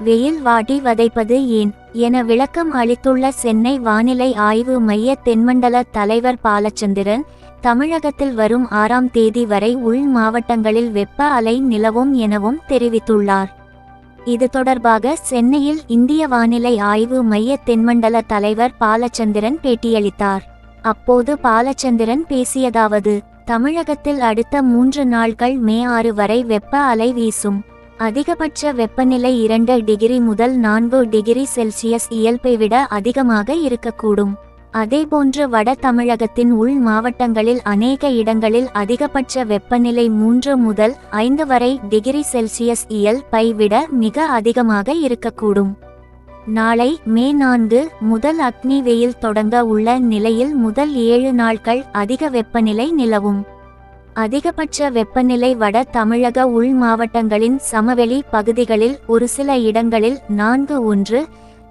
வெயில் வாட்டி வதைப்பது ஏன்? என விளக்கம் அளித்துள்ள சென்னை வானிலை ஆய்வு மைய தென்மண்டல தலைவர் பாலச்சந்திரன் தமிழகத்தில் வரும் ஆறாம் தேதி வரை உள் மாவட்டங்களில் வெப்ப அலை நிலவும் எனவும் தெரிவித்துள்ளார். இது தொடர்பாக சென்னையில் இந்திய வானிலை ஆய்வு மைய தென்மண்டல தலைவர் பாலச்சந்திரன் பேட்டியளித்தார். அப்போது பாலச்சந்திரன் பேசியதாவது தமிழகத்தில் அடுத்த மூன்று நாட்கள் மே ஆறு வரை வெப்ப அலை வீசும். அதிகபட்ச வெப்பநிலை இரண்டு டிகிரி முதல் நான்கு டிகிரி செல்சியஸ் இயல்பை விட அதிகமாக இருக்கக்கூடும். அதேபோன்று வட தமிழகத்தின் உள் மாவட்டங்களில் அநேக இடங்களில் அதிகபட்ச வெப்பநிலை மூன்று முதல் ஐந்து வரை டிகிரி செல்சியஸ் இயல்பை விட மிக அதிகமாக இருக்கக்கூடும். நாளை மே நான்கு முதல் அக்னி வெயில் தொடங்க உள்ள நிலையில் முதல் ஏழு நாட்கள் அதிக வெப்பநிலை நிலவும். அதிகபட்ச வெப்பநிலை வட தமிழக உள் மாவட்டங்களின் சமவெளி பகுதிகளில் ஒரு சில இடங்களில் நான்கு ஒன்று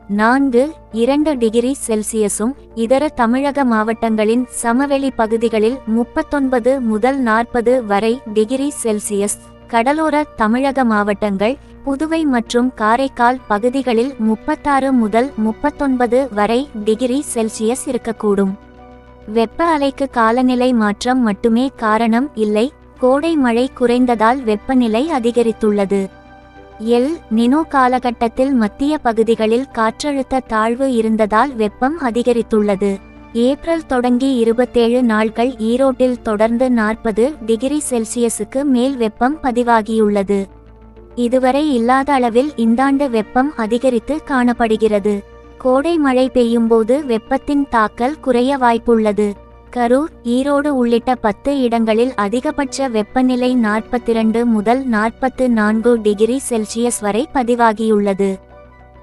நான்கு இரண்டு டிகிரி செல்சியஸும் இதர தமிழக மாவட்டங்களின் சமவெளி பகுதிகளில் முப்பத்தொன்பது முதல் நாற்பது வரை டிகிரி செல்சியஸ். கடலோர தமிழக மாவட்டங்கள் புதுவை மற்றும் காரைக்கால் பகுதிகளில் முப்பத்தாறு முதல் முப்பத்தொன்பது வரை டிகிரி செல்சியஸ் இருக்கக்கூடும். வெப்ப அலைக்கு காலநிலை மாற்றம் மட்டுமே காரணம் இல்லை. கோடை மழை குறைந்ததால் வெப்பநிலை அதிகரித்துள்ளது. எல் நினோ காலகட்டத்தில் மத்திய பகுதிகளில் காற்றழுத்த தாழ்வு இருந்ததால் வெப்பம் அதிகரித்துள்ளது. ஏப்ரல் தொடங்கி இருபத்தேழு நாட்கள் ஈரோட்டில் தொடர்ந்து நாற்பது டிகிரி செல்சியஸுக்கு மேல் வெப்பம் பதிவாகியுள்ளது. இதுவரை இல்லாத அளவில் இந்தாண்டு வெப்பம் அதிகரித்து காணப்படுகிறது. கோடை மழை பெய்யும்போது வெப்பத்தின் தாக்கல் குறைய வாய்ப்புள்ளது. கரூர் ஈரோடு உள்ளிட்ட பத்து இடங்களில் அதிகபட்ச வெப்பநிலை நாற்பத்திரண்டு முதல் நாற்பத்து நான்கு டிகிரி செல்சியஸ் வரை பதிவாகியுள்ளது.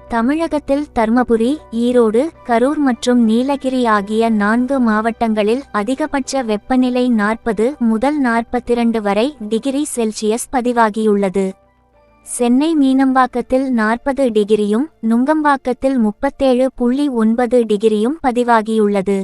தமிழகத்தில் தர்மபுரி ஈரோடு கரூர் மற்றும் நீலகிரி ஆகிய நான்கு மாவட்டங்களில் அதிகபட்ச வெப்பநிலை நாற்பது முதல் நாற்பத்திரண்டு வரை டிகிரி செல்சியஸ் பதிவாகியுள்ளது. சென்னை மீனம்பாக்கத்தில் நாற்பது டிகிரியும் நுங்கம்பாக்கத்தில் முப்பத்தேழு புள்ளி ஒன்பது டிகிரியும் பதிவாகியுள்ளது.